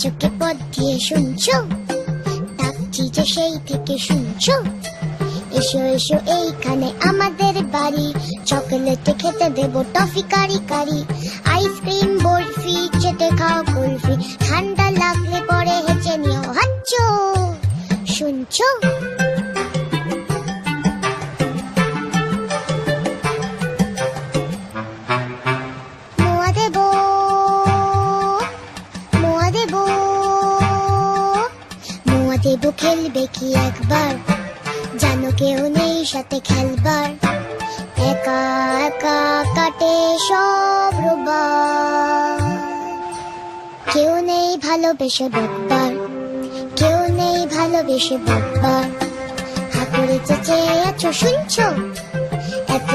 চোখে পথ দিয়ে শুনছো যে সেই থেকে শুনছো। এসো এসো, এইখানে আমাদের বাড়ি, চকলেট খেতে দেব টফি কারি কারি। আইসক্রিম, বরফি চেটে খাও কুলফি, ঠান্ডা লাগলে পরে হেঁচে নিও হাচ্চো শুনছো? মোয়া খেলবে কি একবার? জানো কেউ নেই সাথে খেলবার। একা একা কাটে সব রোববার। কেউ নেই ভালোবেসে বকবার। কেউ নেই ভালোবেসে বকবার। হাতুড়ে চেঁচে আছো, শুনছো? এত